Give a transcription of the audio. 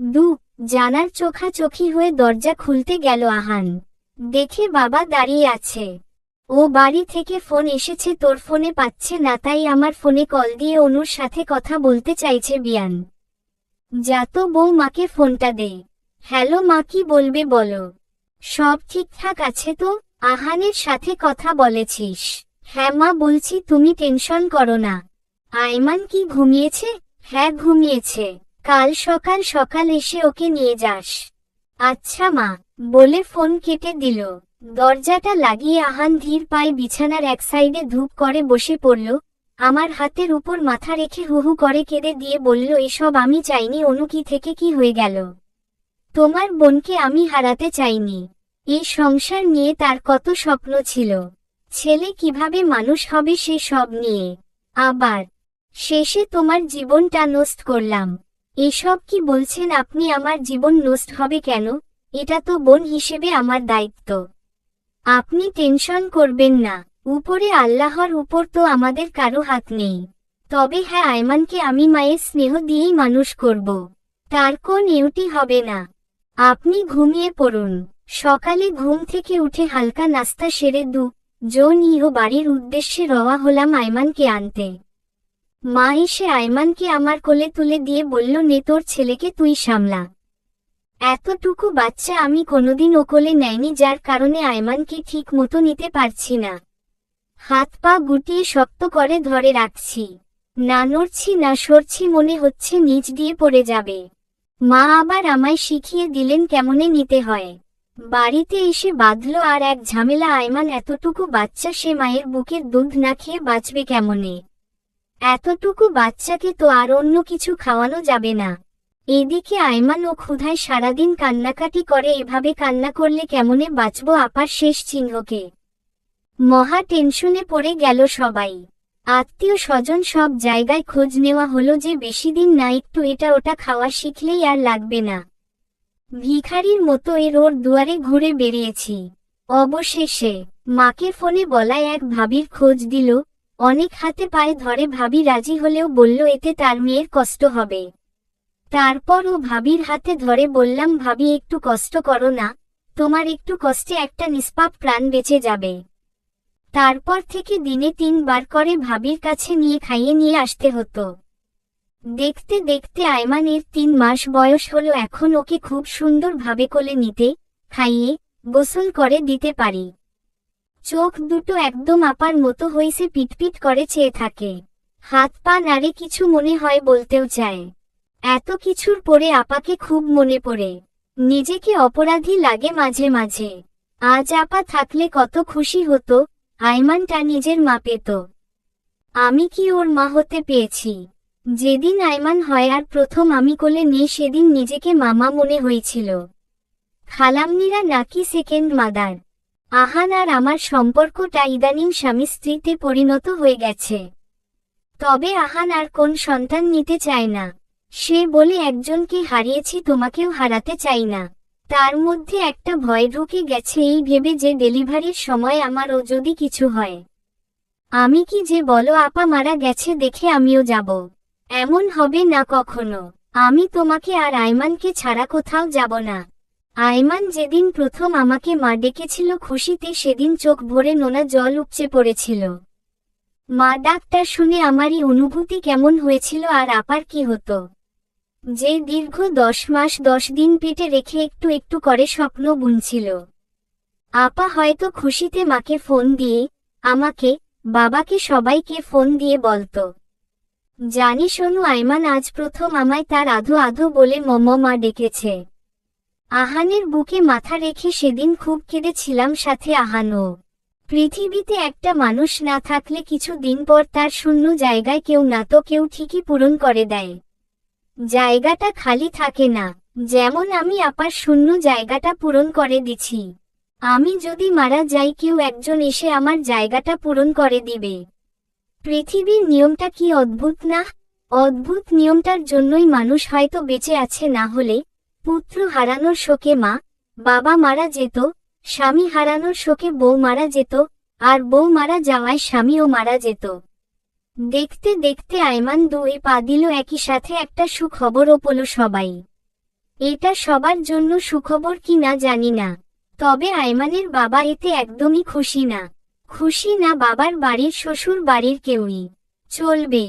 দু, জানার চোখাচোখি হয়ে দরজা খুলতে গেল আহান। দেখে বাবা দাঁড়িয়ে আছে। ও বাড়ি থেকে ফোন এসেছে, তোর ফোনে পাচ্ছে না, তাই আমার ফোনে কল দিয়ে অনুর সাথে কথা বলতে চাইছে বিয়ান। যা তো বউ মাকে ফোনটা দে। হ্যালো মা, কি বলবে বলো। সব ঠিকঠাক আছে তো? আহানের সাথে কথা বলেছিস। হ্যাঁ মা, বলছি তুমি টেনশন করো না। আয়মান কি ঘুমিয়েছে? হ্যাঁ ঘুমিয়েছে। কাল সকাল সকাল এসে ওকে নিয়ে যাস। আচ্ছা মা, বলে ফোন কেটে দিল। দরজাটা লাগিয়ে আহান ধীর পায়ে বিছানার এক সাইডে ধূপ করে বসে পড়ল। আমার হাতের উপর মাথা রেখে হুহু করে কেঁদে দিয়ে বলল, এসব আমি চাইনি, অনু কি থেকে কি হয়ে গেল? তোমার বোনকে আমি হারাতে চাইনি। এই সংসার নিয়ে তার কত স্বপ্ন ছিল। ছেলে কীভাবে মানুষ হবে সে সব নিয়ে। আবার, শেষে তোমার জীবনটা নষ্ট করলাম। এসব কি বলছেন আপনি? আমার জীবন নষ্ট হবে কেন? এটা তো বোন হিসেবে আমার দায়িত্ব। আপনি টেনশন করবেন না। উপরে আল্লাহর উপর তো আমাদের কারও হাত নেই। তবে হ্যাঁ আয়মানকে আমি মায়ের স্নেহ দিয়েই মানুষ করব। তার কোন ইউটি হবে না। আপনি ঘুমিয়ে পড়ুন। সকালে ঘুম থেকে উঠে হালকা নাস্তা সেরে দু। জন ইহো বাড়ির উদ্দেশ্যে রওয়া হলাম আয়মানকে আনতে। মা এসে আয়মানকে আমার কোলে তুলে দিয়ে বলল, নে তোর ছেলেকে তুই সামলা। এতটুকু বাচ্চা আমি কোনোদিন ও কোলে নেয়নি, যার কারণে আয়মানকে ঠিক মতো নিতে পারছি না। হাত পা গুটিয়ে শক্ত করে ধরে রাখছি। না নড়ছি, না সরছি মনে হচ্ছে নিচ দিয়ে পড়ে যাবে। মা আবার আমায় শিখিয়ে দিলেন কেমনে নিতে হয়। বাড়িতে এসে বাঁধল আর এক ঝামেলা আয়মান এতটুকু বাচ্চা সে মায়ের বুকের দুধ না খেয়ে বাঁচবে কেমনে? এতটুকু বাচ্চাকে তো আর অন্য কিছু খাওয়ানো যাবে না। এদিকে আয়মান ও ক্ষুধায় সারাদিন কান্নাকাটি করে, এভাবে কান্না করলে কেমনে বাঁচব আপার শেষ চিহ্নকে? মহা টেনশনে পড়ে গেল সবাই। আত্মীয় স্বজন সব জায়গায় খোঁজ নেওয়া হলো যে বেশি দিন না, একটু এটা ওটা খাওয়া শিখলেই আর লাগবে না। ভিখারির মতো এর ওর দুয়ারে ঘুরে বেরিয়েছি। অবশেষে মাকে ফোনে বলায় এক ভাবির খোঁজ দিল অনেক হাতে পায়ে ধরে ভাবি রাজি হলেও বলল, এতে তার মেয়ের কষ্ট হবে। তারপর ও ভাবির হাতে ধরে বললাম, ভাবি, একটু কষ্ট করো না। তোমার একটু কষ্টে একটা নিষ্পাপ প্রাণ বেঁচে যাবে। তারপর থেকে দিনে তিনবার করে ভাবির কাছে নিয়ে খাইয়ে নিয়ে আসতে হতো। দেখতে দেখতে আয়মানের তিন মাস বয়স হলো, এখন ওকে খুব সুন্দরভাবে কোলে নিতে, খাইয়ে, গোসল করে দিতে পারি। চোখ দুটো একদম আপার মতো হইছে পিটপিট করে চেয়ে থাকে। হাত পা নাড়ে কিছু মনে হয় বলতেও চায়। এত কিছুর পরে আপাকে খুব মনে পড়ে। নিজেকে অপরাধী লাগে মাঝে মাঝে। আজ আপা থাকলে কত খুশি হতো, আইমানটা নিজের মা পেত। আমি কি ওর মা হতে পেয়েছি? যেদিন আইমান হয় আর প্রথম আমি কোলে নিয়ে সেদিন নিজেকে মামা মনে হয়েছিল। খালামনিরা নাকি সেকেন্ড মাদার আহান আর আমার সম্পর্কটা ইদানিং স্বামী স্ত্রীতে পরিণত হয়ে গেছে। তবে আহান আর কোন সন্তান নিতে চায় না। সে বলে, একজনকে হারিয়েছি, তোমাকেও হারাতে চাই না। তার মধ্যে একটা ভয় ঢুকে গেছে, এই ভেবে যে ডেলিভারির সময় আমারও যদি কিছু হয়। আমি কি যে বলো, আপা মারা গেছে দেখে আমিও যাব। এমন হবে না কখনো। আমি তোমাকে আর আইমানকে ছাড়া কোথাও যাব না। আইমান যেদিন প্রথম আমাকে মা ডেকেছিল খুশিতে, সেদিন চোখ ভরে নোনা জল উপচে পড়েছিল। মা ডাকটা শুনে আমারই অনুভূতি কেমন হয়েছিল আর আপার কি হতো। যে দীর্ঘ দশ মাস দশ দিন পেটে রেখে একটু একটু করে স্বপ্ন বুনছিল। আপা হয়তো খুশিতে মাকে ফোন দিয়ে, আমাকে, বাবাকে সবাইকে ফোন দিয়ে বলতো। জানি শোনু, আইমান আজ প্রথম আমায় তার আধো আধো বলে মম মা ডেকেছে। আহানের বুকে মাথা রেখে সেদিন খুব কেঁদেছিলাম সাথে আহানও। পৃথিবীতে একটা মানুষ না থাকলে কিছু দিন পর তার শূন্য জায়গায় কেউ না তো কেউ ঠিকই পূরণ করে দেয়। জায়গাটা খালি থাকে না, যেমন আমি আপার শূন্য জায়গাটা পূরণ করে দিছি। আমি যদি মারা যাই কেউ একজন এসে আমার জায়গাটা পূরণ করে দিবে। পৃথিবীর নিয়মটা কি অদ্ভুত না? অদ্ভুত নিয়মটার জন্যই মানুষ হয়তো বেঁচে আছে না হলে পুত্র হারানোর শোকে মা, বাবা মারা যেত, স্বামী হারানোর শোকে বউ মারা যেত, আর বউ মারা যাওয়ায় স্বামীও মারা যেত। দেখতে দেখতে আয়মান দুই পা দিল একই সাথে একটা সুখবরও পেল সবাই। এটা সবার জন্য সুখবর কি না জানি না, তবে আয়মানের বাবা এতে একদমই খুশি না। খুশি না বাবার বাড়ির শ্বশুর বাড়ির কেউই। চলবে।